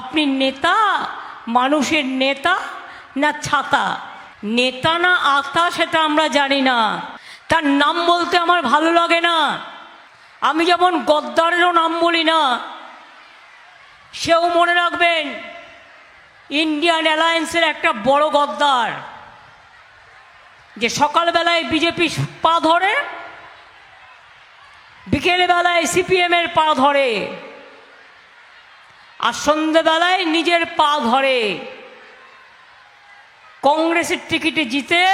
আপনি নেতা, মানুষের নেতা না ছাতা? নেতা না আতা সেটা আমরা জানি না। তার নাম বলতে আমার ভালো লাগে না। আমি যেমন গদ্দারেরও নাম বলি না, সেও মনে রাখবেন ইন্ডিয়ান অ্যালায়েন্সের একটা বড় গদ্দার, যে সকালবেলায় বিজেপি পা ধরে, বিকেলবেলায় সিপিএমের পা ধরে। আর সন্ধ্যেবেলায় নিজের পা ধরে কংগ্রেসের টিকিটে জিতে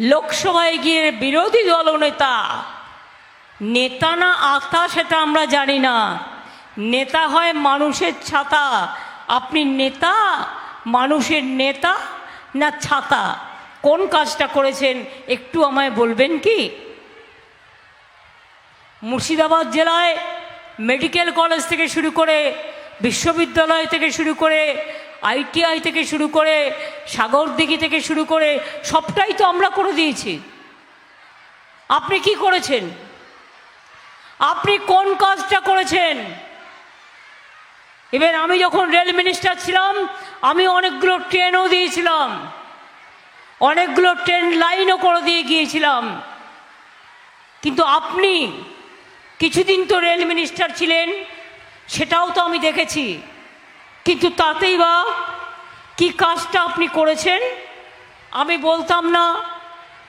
লোকসভায় গিয়ে বিরোধী দলনেতা নেতা না আতা সেটা আমরা জানি না। নেতা হয় মানুষের ছাতা। আপনি নেতা, মানুষের নেতা না ছাতা? কোন কাজটা করেছেন একটু আমায় বলবেন কি? মুর্শিদাবাদ জেলায় মেডিকেল কলেজ থেকে শুরু করে বিশ্ববিদ্যালয় থেকে শুরু করে আইটিআই থেকে শুরু করে সাগরদিঘি থেকে শুরু করে সবটাই তো আমরা করে দিয়েছি। আপনি কি করেছেন? আপনি কোন কাজটা করেছেন? এবার আমি যখন রেল মিনিস্টার ছিলাম, আমি অনেকগুলো ট্রেনও দিয়েছিলাম। অনেকগুলো ট্রেন লাইনও করে দিয়ে গিয়েছিলাম। কিন্তু আপনি কিছুদিন তো রেল মিনিস্টার ছিলেন সেটাও তো আমি দেখেছি। কিন্তু তাতেই বা কি কাজটা আপনি করেছেন, আমি বলতাম না,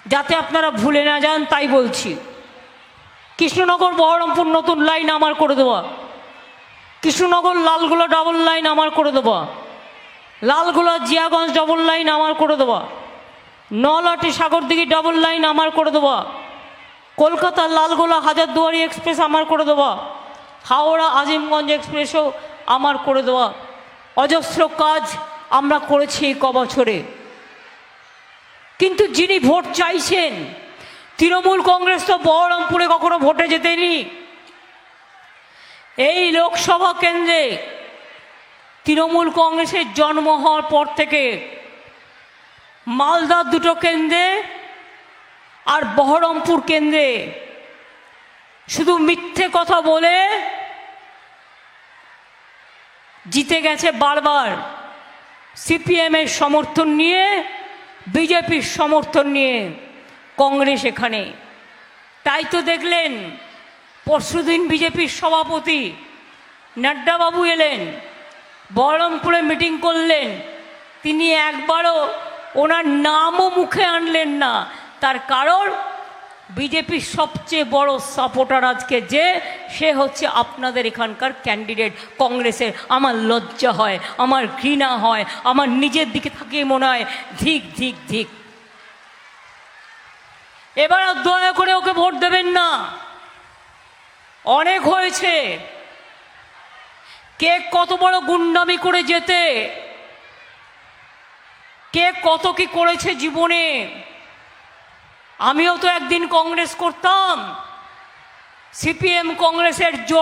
যাতে আপনারা ভুলে না যান, তাই বলছি। কৃষ্ণনগর, বহরমপুর নতুন লাইন আমার করে দেওয়া। কৃষ্ণনগর, লালগোলা ডবল লাইন আমার করে দেওয়া। লালগোলা, জিয়াগঞ্জ ডবল লাইন আমার করে দেওয়া। নলাটি সাগরদিঘি ডবল লাইন আমার করে দেওয়া। কলকাতা, লালগোলা, হাজারদুয়ারি এক্সপ্রেস আমার করে দেওয়া। হাওড়া আজিমগঞ্জ এক্সপ্রেসও আমার করে দেওয়া অজস্র কাজ আমরা করেছি ক বছরে কিন্তু যিনি ভোট চাইছেন, তৃণমূল কংগ্রেস তো বহরমপুরে কখনো ভোটে যেতেনি এই লোকসভা কেন্দ্রে তৃণমূল কংগ্রেসের জন্ম হওয়ার পর থেকে মালদার দুটো কেন্দ্রে আর বহরমপুর কেন্দ্রে শুধু মিথ্যে কথা বলে জিতে গেছে বারবার। সিপিএমের সমর্থন নিয়ে বিজেপির সমর্থন নিয়ে কংগ্রেস এখানে। তাই তো দেখলেন, পরশুদিন বিজেপির সভাপতি নাড্ডাবাবু এলেন, বহরমপুরে মিটিং করলেন। তিনি একবারও ওনার নামও মুখে আনলেন না। তার কারণ বিজেপির সবচেয়ে বড় সাপোর্টার আজকে যে, সে হচ্ছে আপনাদের এখানকার ক্যান্ডিডেট কংগ্রেসের আমার লজ্জা হয়, আমার ঘৃণা হয়, আমার নিজের দিকে থাকিয়ে মনে হয়, ধিক ধিক ধিক। এবার দয়া করে ওকে ভোট দেবেন না। অনেক হয়েছে। কে কত বড় গুন্ডামি করে যেতে, কে কত কি করেছে জীবনে। আমিও তো একদিন কংগ্রেস করতাম। সিপিএম কংগ্রেসের জোট